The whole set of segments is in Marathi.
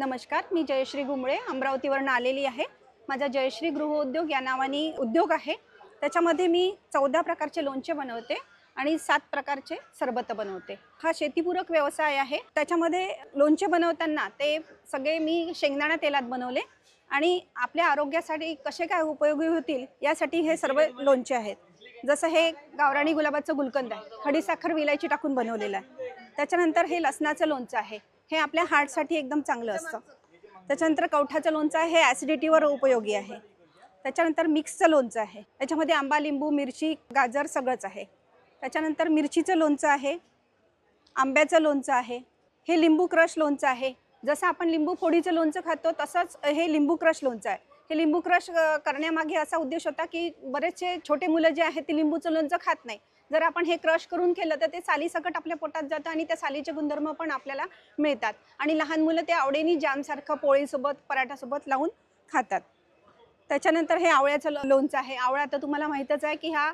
नमस्कार मी जयश्री गुंबळे अमरावतीवरून आलेली आहे. माझा जयश्री गृहउद्योग या नावाने उद्योग आहे. त्याच्यामध्ये मी चौदा प्रकारचे लोणचे बनवते आणि सात प्रकारचे सरबत बनवते. हा शेतीपूरक व्यवसाय आहे. त्याच्यामध्ये लोणचे बनवताना ते सगळे मी शेंगदाणा तेलात बनवले आणि आपल्या आरोग्यासाठी कसे काय उपयोगी होतील यासाठी हे सर्व लोणचे आहेत. जसं हे गावराणी गुलाबाचं गुलकंद आहे. खडीसाखर विलायची टाकून बनवलेलं आहे. त्याच्यानंतर हे लसणाचं लोणचं आहे. हे आपल्या हार्टसाठी एकदम चांगलं असतं. त्याच्यानंतर कवठाचं लोणचं आहे हे ॲसिडिटीवर उपयोगी आहे. त्याच्यानंतर मिक्सचं लोणचं आहे. त्याच्यामध्ये आंबा लिंबू मिरची गाजर सगळंच आहे. त्याच्यानंतर मिरचीचं लोणचं आहे आंब्याचं लोणचं आहे हे लिंबू क्रश लोणचं आहे. जसं आपण लिंबू फोडीचं लोणचं खातो तसंच हे लिंबू क्रश लोणचं आहे. हे लिंबू क्रश करण्यामागे असा उद्देश होता की बरेचसे छोटे मुलं जे आहेत ते लिंबूचं लोणचं खात नाही. जर आपण हे क्रश करून केलं तर ते सालीसकट आपल्या पोटात जातं आणि त्या सालीचे गुणधर्म पण आपल्याला मिळतात. आणि लहान मुलं ते आवडीने जॅमसारखं पोळीसोबत पराठासोबत लावून खातात. त्याच्यानंतर हे आवळ्याचं लोणचं आहे. आवळा तर तुम्हाला माहीतच आहे की हा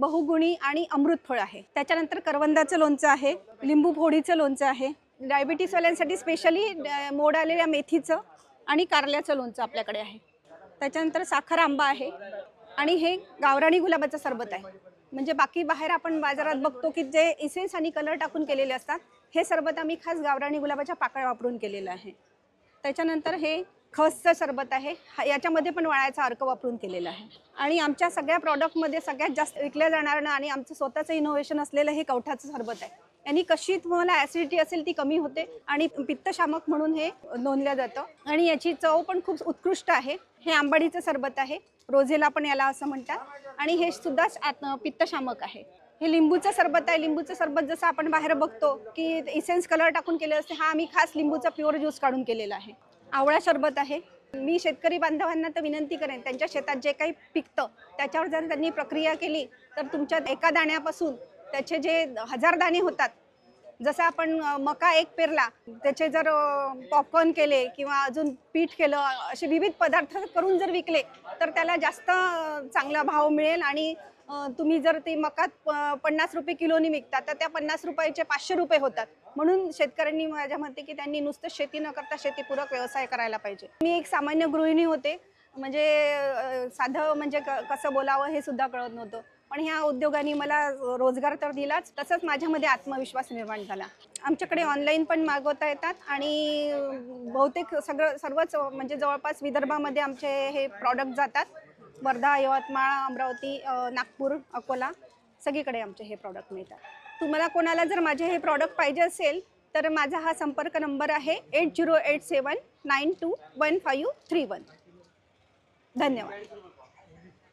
बहुगुणी आणि अमृत फळ आहे. त्याच्यानंतर करवंदाचं लोणचं आहे लिंबू फोडीचं लोणचं आहे. डायबिटीसवाल्यांसाठी स्पेशली मोड आलेल्या मेथीचं आणि कारल्याचं लोणचं आपल्याकडे आहे. त्याच्यानंतर साखर आंबा आहे आणि हे गावराणी गुलाबाचं सरबत आहे. म्हणजे बाकी बाहेर आपण बाजारात बघतो की जे इसेन्स आणि कलर टाकून केलेले असतात हे सरबत आम्ही खास गावराणी गुलाबाच्या पाकळ्या वापरून केलेलं आहे. त्याच्यानंतर हे खसचं सरबत आहे हा- याच्यामध्ये पण वाळायचा अर्क वापरून केलेला आहे. आणि आमच्या सगळ्या प्रॉडक्टमध्ये सगळ्यात जास्त विकल्या जाणारं आणि आमचं स्वतःचं इनोव्हेशन असलेलं हे कवठाचं सरबत आहे. यांनी कशी तुम्हाला ॲसिडिटी असेल ती कमी होते आणि पित्तशामक म्हणून हे नोंदलं जातं. आणि याची चव पण खूप उत्कृष्ट आहे. हे आंबाडीचं सरबत आहे. रोझेला पण याला असं म्हणतात. आणि हे सुद्धा आत- पित्तशामक आहे. हे लिंबूचं सरबत आहे. लिंबूचं सरबत जसं आपण बाहेर बघतो की इसेन्स कलर टाकून केले असते. हा आम्ही खास लिंबूचा प्युअर ज्यूस काढून केलेला आहे. आवळा सरबत आहे. मी शेतकरी बांधवांना तर विनंती करेन त्यांच्या शेतात जे काही पिकतं त्याच्यावर जर त्यांनी प्रक्रिया केली तर तुमच्या एका दाण्यापासून त्याचे जे हजारदाणे होतात जसं आपण मका एक पेरला त्याचे जर पॉपकॉर्न केले किंवा अजून पीठ केलं असे विविध पदार्थ करून जर विकले तर त्याला जास्त चांगला भाव मिळेल आणि तुम्ही जर ते मका पन्नास रुपये किलोनी विकता तर त्या पन्नास रुपयाचे पाचशे रुपये होतात. म्हणून शेतकऱ्यांनी माझ्या मते की त्यांनी नुसतं शेती न करता शेतीपूरक व्यवसाय करायला पाहिजे. मी एक सामान्य गृहिणी होते म्हणजे साधं म्हणजे क कसं बोलावं हे सुद्धा कळत नव्हतं. पण ह्या उद्योगाने मला रोजगार तर दिलाच तसंच माझ्यामध्ये आत्मविश्वास निर्माण झाला. आमच्याकडे ऑनलाईन पण मागवता येतात आणि बहुतेक सगळं सर्वच म्हणजे जवळपास विदर्भामध्ये आमचे हे प्रॉडक्ट जातात. वर्धा यवतमाळ अमरावती नागपूर अकोला सगळीकडे आमचे हे प्रॉडक्ट मिळतात. तुम्हाला कोणाला जर माझे हे प्रॉडक्ट पाहिजे असेल तर माझा हा संपर्क नंबर आहे eight zero eight seven nine two one five three one धन्यवाद.